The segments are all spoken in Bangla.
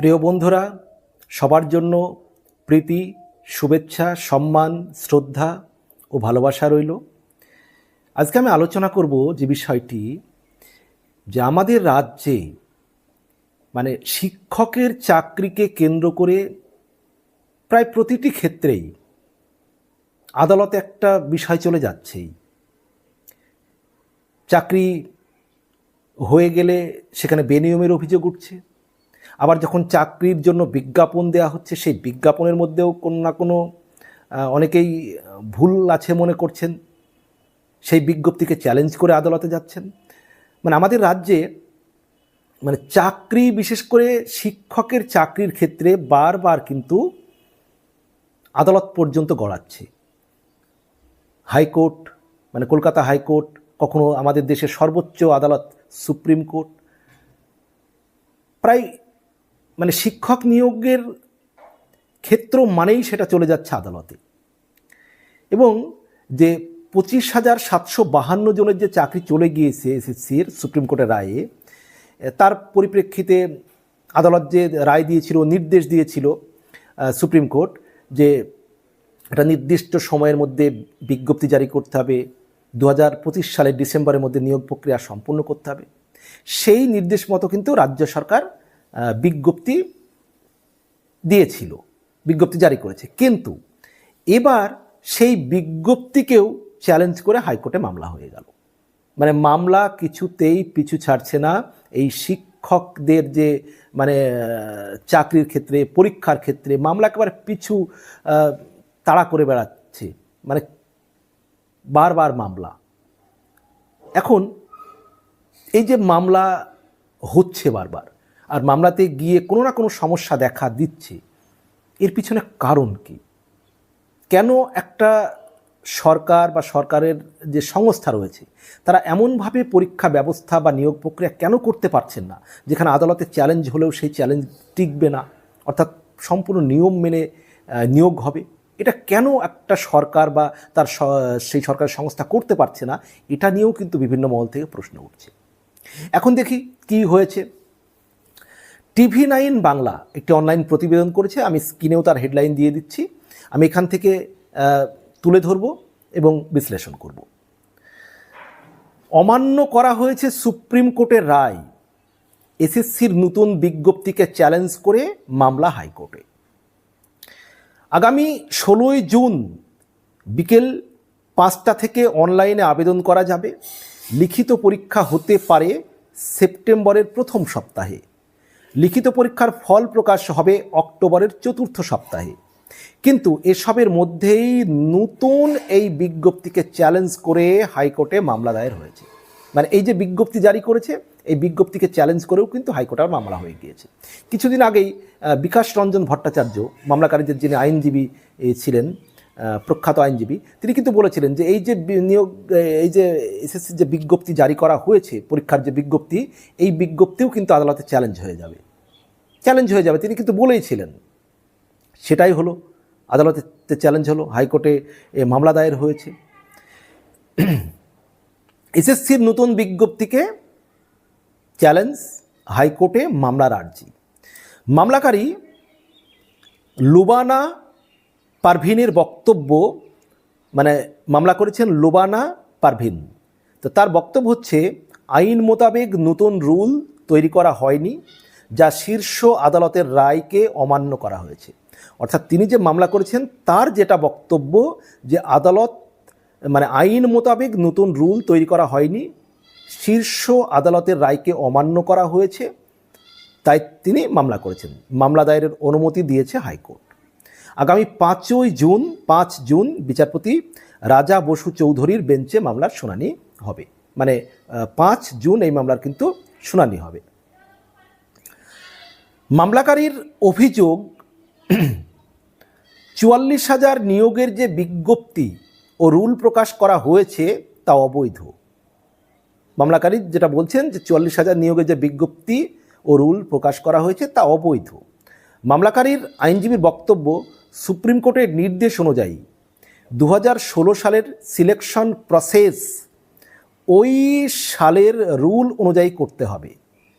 প্রিয় বন্ধুরা, সবার জন্য প্রীতি, শুভেচ্ছা, সম্মান, শ্রদ্ধা ও ভালোবাসা রইল। আজকে আমি আলোচনা করব যে বিষয়টি যে আমাদের রাজ্যে মানে শিক্ষকের চাকরিকে কেন্দ্র করে প্রায় প্রতিটি ক্ষেত্রেই আদালতে একটা বিষয় চলে যাচ্ছেই চাকরি হয়ে গেলে সেখানে বেনিয়মের অভিযোগ উঠছে। আবার যখন চাকরির জন্য বিজ্ঞাপন দেওয়া হচ্ছে, সেই বিজ্ঞাপনের মধ্যেও কোনো না কোনো অনেকেই ভুল আছে মনে করছেন। সেই বিজ্ঞপ্তিকে চ্যালেঞ্জ করে আদালতে যাচ্ছেন। মানে আমাদের রাজ্যে মানে চাকরি বিশেষ করে শিক্ষকের চাকরির ক্ষেত্রে বারবার কিন্তু আদালত পর্যন্ত গড়াচ্ছে। হাইকোর্ট মানে কলকাতা হাইকোর্ট, কখনো আমাদের দেশের সর্বোচ্চ আদালত সুপ্রিম কোর্ট। প্রায় মানে শিক্ষক নিয়োগের ক্ষেত্র মানেই সেটা চলে যাচ্ছে আদালতে। এবং যে পঁচিশ হাজার সাতশো বাহান্ন জনের যে চাকরি চলে গিয়েছে এসএসসির সুপ্রিম কোর্টের রায়ে, তার পরিপ্রেক্ষিতে আদালত যে রায় দিয়েছিল, নির্দেশ দিয়েছিল সুপ্রিম কোর্ট যে একটা নির্দিষ্ট সময়ের মধ্যে বিজ্ঞপ্তি জারি করতে হবে, দু হাজার পঁচিশ সালের ডিসেম্বরের মধ্যে নিয়োগ প্রক্রিয়া সম্পূর্ণ করতে হবে। সেই নির্দেশ মতো কিন্তু রাজ্য সরকার বিজ্ঞপ্তি দিয়েছিল, বিজ্ঞপ্তি জারি করেছে। কিন্তু এবার সেই বিজ্ঞপ্তিকেও চ্যালেঞ্জ করে হাইকোর্টে মামলা হয়ে গেল। মানে মামলা কিছুতেই পিছু ছাড়ছে না। এই শিক্ষকদের যে মানে চাকরির ক্ষেত্রে, পরীক্ষার ক্ষেত্রে মামলা একেবারে পিছু তাড়া করে বেড়াচ্ছে। মানে বারবার মামলা। এখন এই যে মামলা হচ্ছে বারবার আর মামলাতে গিয়ে কোনো না কোনো সমস্যা দেখা দিচ্ছে। এর পিছনে কারণ কি? কেন একটা সরকার বা সরকারের যে সংস্থা রয়েছে, তারা এমনভাবে পরীক্ষা ব্যবস্থা বা নিয়োগ প্রক্রিয়া কেন করতে পারছেন না? যেখানে আদালতে চ্যালেঞ্জ হলেও সেই চ্যালেঞ্জ টিকবে না, অর্থাৎ সম্পূর্ণ নিয়ম মেনে নিয়োগ হবে। এটা কেন একটা সরকার বা তার সেই সরকারের সংস্থা করতে পারছে না? এটা নিয়েও কিন্তু বিভিন্ন মহল থেকে প্রশ্ন উঠছে। এখন দেখি কি হয়েছে। টিভি নাইন বাংলা একটি অনলাইন প্রতিবেদন করেছে। আমি স্ক্রিনেও তার হেডলাইন দিয়ে দিচ্ছি। আমি এখান থেকে তুলে ধরব এবং বিশ্লেষণ করব। অমান্য করা হয়েছে সুপ্রিম কোর্টের রায়। এসএসসির নতুন বিজ্ঞপ্তিকে চ্যালেঞ্জ করে মামলা হাইকোর্টে। আগামী ষোলোই জুন বিকেল পাঁচটা থেকে অনলাইনে আবেদন করা যাবে। লিখিত পরীক্ষা হতে পারে সেপ্টেম্বরের প্রথম সপ্তাহে। লিখিত পরীক্ষার ফল প্রকাশ হবে অক্টোবরের চতুর্থ সপ্তাহে। কিন্তু এসবের মধ্যেই নতুন এই বিজ্ঞপ্তিকে চ্যালেঞ্জ করে হাইকোর্টে মামলা দায়ের হয়েছে। মানে এই যে বিজ্ঞপ্তি জারি করেছে, এই বিজ্ঞপ্তিকে চ্যালেঞ্জ করেও কিন্তু হাইকোর্টে আর মামলা হয়ে গিয়েছে। কিছুদিন আগেই বিকাশ রঞ্জন ভট্টাচার্য, মামলাকারীদের যিনি আইনজীবী ছিলেন প্রখ্যাত আইনজীবী, তিনি কিন্তু বলেছিলেন যে এই যে নিয়োগ এই যে এসএসসির যে বিজ্ঞপ্তি জারি করা হয়েছে, পরীক্ষার যে বিজ্ঞপ্তি, এই বিজ্ঞপ্তিও কিন্তু আদালতে চ্যালেঞ্জ হয়ে যাবে। চ্যালেঞ্জ হয়ে যাবে, তিনি কিন্তু বলেইছিলেন সেটাই হলো, আদালতে চ্যালেঞ্জ হলো, হাইকোর্টে এ মামলা দায়ের হয়েছে। এসএসসির নতুন বিজ্ঞপ্তিকে চ্যালেঞ্জ হাইকোর্টে মামলার আর্জি। মামলাকারী লুবানা পারভিনের বক্তব্য মানে মামলা করেছেন লোবানা পারভিন। তো তার বক্তব্য হচ্ছে, আইন মোতাবেক নতুন রুল তৈরি করা হয়নি, যা শীর্ষ আদালতের রায়কে অমান্য করা হয়েছে। অর্থাৎ তিনি যে মামলা করেছেন, তার যেটা বক্তব্য যে আদালত মানে আইন মোতাবেক নতুন রুল তৈরি করা হয়নি, শীর্ষ আদালতের রায়কে অমান্য করা হয়েছে, তাই তিনি মামলা করেছেন। মামলা দায়েরের অনুমতি দিয়েছে হাইকোর্ট। আগামী পাঁচই জুন, পাঁচ জুন বিচারপতি রাজা বসু চৌধুরীর বেঞ্চে মামলার শুনানি হবে। মানে পাঁচ জুন এই মামলার কিন্তু শুনানি হবে। মামলাকারীর অভিযোগ, চুয়াল্লিশ হাজার নিয়োগের যে বিজ্ঞপ্তি ও রুল প্রকাশ করা হয়েছে তা অবৈধ। মামলাকারী যেটা বলছেন যে চুয়াল্লিশ হাজার নিয়োগের যে বিজ্ঞপ্তি ও রুল প্রকাশ করা হয়েছে তা অবৈধ। মামলাকারীর আইনজীবীর বক্তব্য সুপ্রিম কোর্টের নির্দেশ অনুযায়ী দু হাজার ষোলো সালের সিলেকশন প্রসেস ওই সালের রুল অনুযায়ী করতে হবে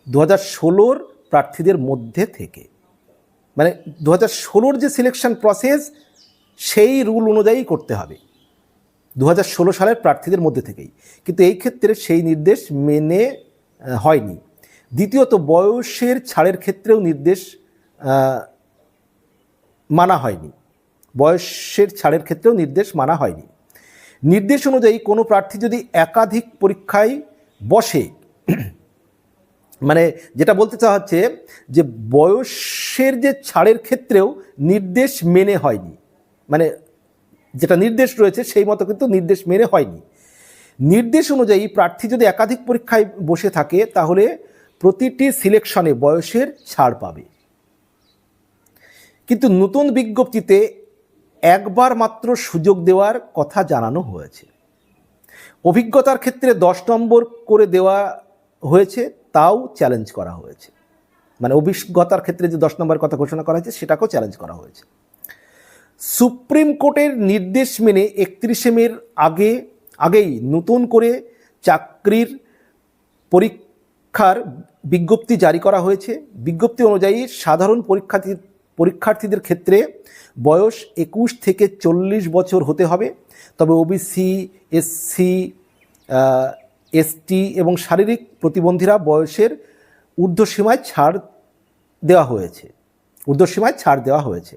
দু হাজার ষোলোর প্রার্থীদের মধ্যে থেকে। মানে দু হাজার ষোলোর যে সিলেকশন প্রসেস, সেই রুল অনুযায়ী করতে হবে দু হাজার ষোলো সালের প্রার্থীদের মধ্যে থেকেই। কিন্তু এই ক্ষেত্রে সেই নির্দেশ মেনে হয়নি। দ্বিতীয়ত বয়সের ছাড়ের ক্ষেত্রেও নির্দেশ মানা হয়নি। বয়সের ছাড়ের ক্ষেত্রেও নির্দেশ মানা হয়নি। নির্দেশ অনুযায়ী কোনো প্রার্থী যদি একাধিক পরীক্ষায় বসে মানে যেটা বলতে চাওয়া হচ্ছে যে বয়সের যে ছাড়ের ক্ষেত্রেও নির্দেশ মেনে হয়নি। মানে যেটা নির্দেশ রয়েছে সেই মতো কিন্তু নির্দেশ মেনে হয়নি। নির্দেশ অনুযায়ী প্রার্থী যদি একাধিক পরীক্ষায় বসে থাকে তাহলে প্রতিটি সিলেকশনে বয়সের ছাড় পাবে। কিন্তু নতুন বিজ্ঞপ্তিতে একবার মাত্র সুযোগ দেওয়ার কথা জানানো হয়েছে। অভিজ্ঞতার ক্ষেত্রে দশ নম্বর করে দেওয়া হয়েছে, তাও চ্যালেঞ্জ করা হয়েছে। মানে অভিজ্ঞতার ক্ষেত্রে যে দশ নম্বরের কথা ঘোষণা করা হয়েছে, সেটাকেও চ্যালেঞ্জ করা হয়েছে। সুপ্রিম কোর্টের নির্দেশ মেনে একত্রিশে মের আগে, আগেই নতুন করে চাকরির পরীক্ষার বিজ্ঞপ্তি জারি করা হয়েছে। বিজ্ঞপ্তি অনুযায়ী সাধারণ পরীক্ষার্থী পরীক্ষার্থীদের ক্ষেত্রে বয়স একুশ থেকে চল্লিশ বছর হতে হবে। তবে ওবিসি এসসি এসটি এবং শারীরিক প্রতিবন্ধীরা বয়সের ঊর্ধ্বসীমায় ছাড় দেওয়া হয়েছে। ঊর্ধ্বসীমায় ছাড় দেওয়া হয়েছে।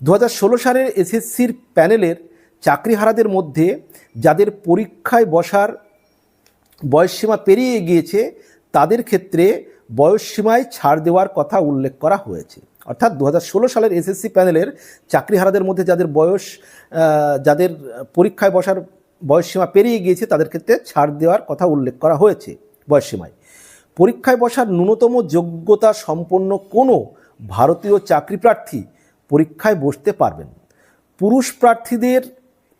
দু হাজার ষোলো সালের এসএসসির প্যানেলের চাকরিহারাদের মধ্যে যাদের পরীক্ষায় বসার বয়সসীমা পেরিয়ে গিয়েছে, তাদের ক্ষেত্রে বয়সসীমায় ছাড় দেওয়ার কথা উল্লেখ করা হয়েছে। অর্থাৎ দু হাজার ষোলো সালের এসএসসি প্যানেলের চাকরিহারাদের মধ্যে যাদের বয়স যাদের পরীক্ষায় বসার বয়সসীমা পেরিয়ে গিয়েছে, তাদের ক্ষেত্রে ছাড় দেওয়ার কথা উল্লেখ করা হয়েছে বয়সসীমায়। পরীক্ষায় বসার ন্যূনতম যোগ্যতা সম্পন্ন কোনো ভারতীয় চাকরি প্রার্থী পরীক্ষায় বসতে পারবেন। পুরুষ প্রার্থীদের,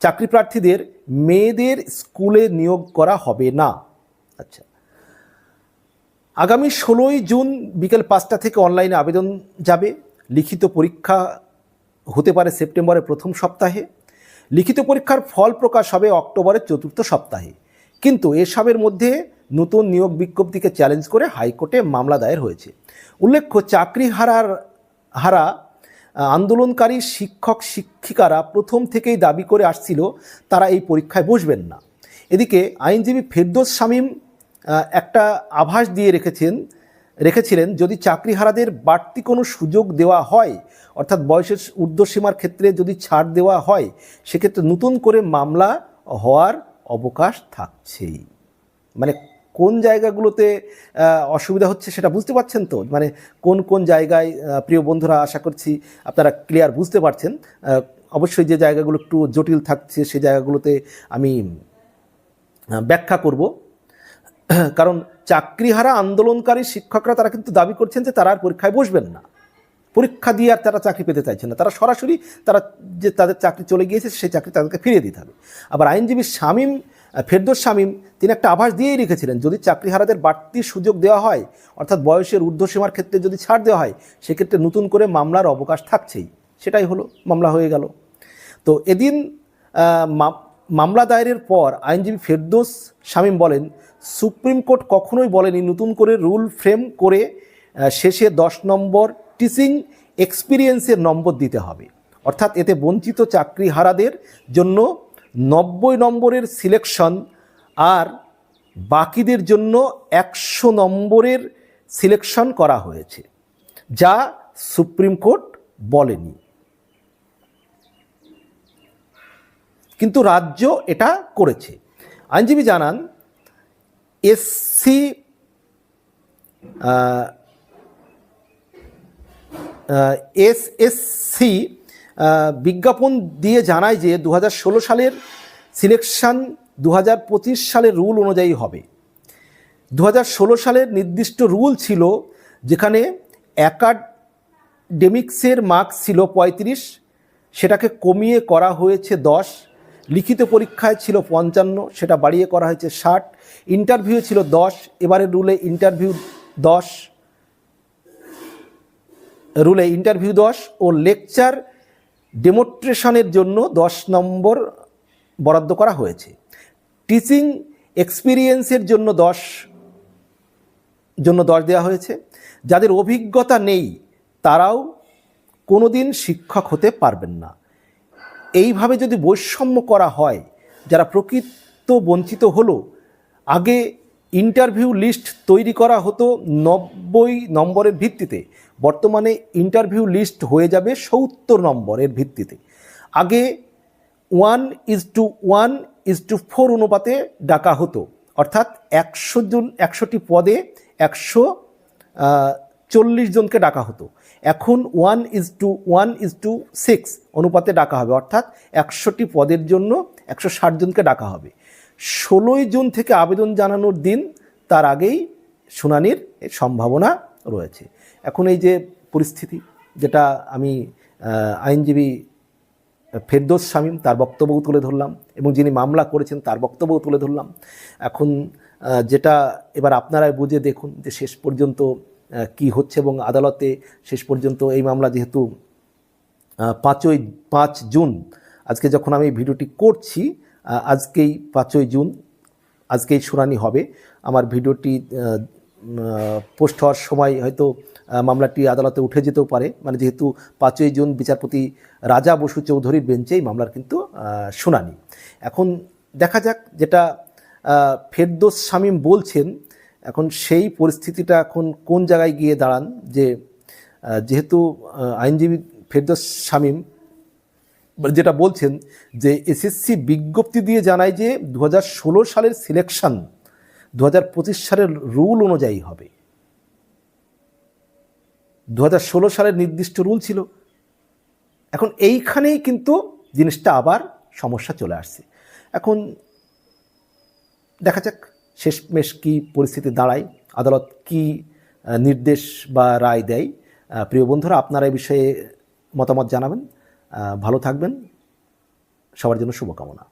চাকরি প্রার্থীদের মেয়েদের স্কুলে নিয়োগ করা হবে না। আচ্ছা। আগামী ষোলোই জুন বিকেল পাঁচটা থেকে অনলাইনে আবেদন যাবে। লিখিত পরীক্ষা হতে পারে সেপ্টেম্বরের প্রথম সপ্তাহে। লিখিত পরীক্ষার ফল প্রকাশ হবে অক্টোবরের চতুর্থ সপ্তাহে। কিন্তু এসবের মধ্যে নতুন নিয়োগ বিজ্ঞপ্তিকে চ্যালেঞ্জ করে হাইকোর্টে মামলা দায়ের হয়েছে। উল্লেখ্য, চাকরি হারার হারা আন্দোলনকারী শিক্ষক শিক্ষিকারা প্রথম থেকেই দাবি করে আসছিল, তারা এই পরীক্ষায় বসবেন না। এদিকে আইনজীবী ফেরদোস শামীম একটা আভাস দিয়ে রেখেছেন, রেখেছিলেন, যদি চাকরিহারাদের বাড়তি কোনো সুযোগ দেওয়া হয়, অর্থাৎ বয়সের ঊর্ধ্বসীমার ক্ষেত্রে যদি ছাড় দেওয়া হয়, সেক্ষেত্রে নতুন করে মামলা হওয়ার অবকাশ থাকছেই। মানে কোন জায়গাগুলোতে অসুবিধা হচ্ছে সেটা বুঝতে পারছেন তো? মানে কোন কোন জায়গায় প্রিয় বন্ধুরা, আশা করছি আপনারা ক্লিয়ার বুঝতে পারছেন। অবশ্যই যে জায়গাগুলো একটু জটিল থাকছে সেই জায়গাগুলোতে আমি ব্যাখ্যা করব। কারণ চাকরিহারা আন্দোলনকারী শিক্ষকরা তারা কিন্তু দাবি করছেন যে তারা আর পরীক্ষায় বসবেন না। পরীক্ষা দিয়ে আর তারা চাকরি পেতে চাইছেন না। তারা সরাসরি তারা যে তাদের চাকরি চলে গিয়েছে, সেই চাকরি তাদেরকে ফিরিয়ে দিতে হবে। আবার আইনজীবী শামীম, ফেরদোস শামীম, তিনি একটা আভাস দিয়েই রেখেছিলেন, যদি চাকরিহারাদের বাড়তি সুযোগ দেওয়া হয়, অর্থাৎ বয়সের ঊর্ধ্বসীমার ক্ষেত্রে যদি ছাড় দেওয়া হয়, সেক্ষেত্রে নতুন করে মামলার অবকাশ থাকছেই। সেটাই হলো, মামলা হয়ে গেল। তো এদিন মামলা দায়েরের পর আইনজীবী ফেরদোস শামীম বলেন সুপ্রিম কোর্ট কখনোই বলেনি নতুন করে রুল ফ্রেম করে শেষে দশ নম্বর টিচিং এক্সপিরিয়েন্সের নম্বর দিতে হবে। অর্থাৎ এতে বঞ্চিত চাকরিহারাদের জন্য নব্বই নম্বরের সিলেকশন আর বাকিদের জন্য একশো নম্বরের সিলেকশন করা হয়েছে, যা সুপ্রিম কোর্ট বলেনি। কিন্তু রাজ্য এটা করেছে। আইনজীবী জানান এসসি এস এসএসসি বিজ্ঞাপন দিয়ে জানায় যে দু হাজার ষোলো সালের সিলেকশন দু সালের রুল অনুযায়ী হবে। দু হাজার ষোলো সালের নির্দিষ্ট রুল ছিল যেখানে একাডেমিক্সের মার্কস ছিল পঁয়ত্রিশ, সেটাকে কমিয়ে করা হয়েছে দশ লিখিত পরীক্ষায় ছিল পঞ্চান্ন, সেটা বাড়িয়ে করা হয়েছে ষাট। ইন্টারভিউ ছিল দশ, এবারের রুলে ইন্টারভিউ দশ, রুলে ইন্টারভিউ দশ ও লেকচার ডেমনস্ট্রেশনের জন্য দশ নম্বর বরাদ্দ করা হয়েছে। টিচিং এক্সপিরিয়েন্সের জন্য দশ জন্য দশ দেওয়া হয়েছে। যাদের অভিজ্ঞতা নেই, তারাও কোনোদিন শিক্ষক হতে পারবেন না। এইভাবে যদি বৈষম্য করা হয়, যারা প্রকৃত বঞ্চিত হলো, আগে ইন্টারভিউ লিস্ট তৈরি করা হতো নব্বই নম্বরের ভিত্তিতে। বর্তমানে ইন্টারভিউ লিস্ট হয়ে যাবে সত্তর নম্বরের ভিত্তিতে। আগে one is to one is to four অনুপাতে ডাকা হতো। অর্থাৎ একশো জন, একশোটি পদে একশো চল্লিশ জনকে ডাকা হতো। এখন one is to one is to six অনুপাতে ডাকা হবে। অর্থাৎ একশোটি পদের জন্য একশো ষাট জনকে ডাকা হবে। ষোলোই জুন থেকে আবেদন জানানোর দিন তার আগেই শুনানির সম্ভাবনা রয়েছে। এখন এই যে পরিস্থিতি যেটা আমি আইনজীবী ফেরদোস শামীম তার বক্তব্যও তুলে ধরলাম এবং যিনি মামলা করেছেন তার বক্তব্যও তুলে ধরলাম। এখন যেটা এবার আপনারাই বুঝে দেখুন যে শেষ পর্যন্ত কি হচ্ছে এবং আদালতে শেষ পর্যন্ত এই মামলা যেহেতু পাঁচই, পাঁচ জুন, আজকে যখন আমি ভিডিওটি করছি আজকেই পাঁচই জুন, আজকেই শুনানি হবে। আমার ভিডিওটি পোস্ট হওয়ার সময় হয়তো মামলাটি আদালতে উঠে যেতেও পারে। মানে যেহেতু পাঁচই জুন বিচারপতি রাজা বসু চৌধুরীর বেঞ্চে এই মামলার কিন্তু শুনানি। এখন দেখা যাক যেটা ফেরদোস শামীম বলছেন এখন সেই পরিস্থিতিটা এখন কোন জায়গায় গিয়ে দাঁড়ান যে যেহেতু আইনজীবী ফেরদোস শামীম যেটা বলছেন যে এসএসসি বিজ্ঞপ্তি দিয়ে জানায় যে দু হাজার ষোলো সালের সিলেকশন দু হাজার পঁচিশ সালের রুল অনুযায়ী হবে। দু হাজার ষোলো সালের নির্দিষ্ট রুল ছিল। এখন এইখানেই কিন্তু জিনিসটা আবার সমস্যা চলে আসছে। এখন দেখা যাক শেষমেশ কী পরিস্থিতি দাঁড়ায়? আদালত কি নির্দেশ বা রায় দেয়? প্রিয় বন্ধুরা, আপনারা এই বিষয়ে মতামত জানাবেন। ভালো থাকবেন। সবার জন্য শুভকামনা।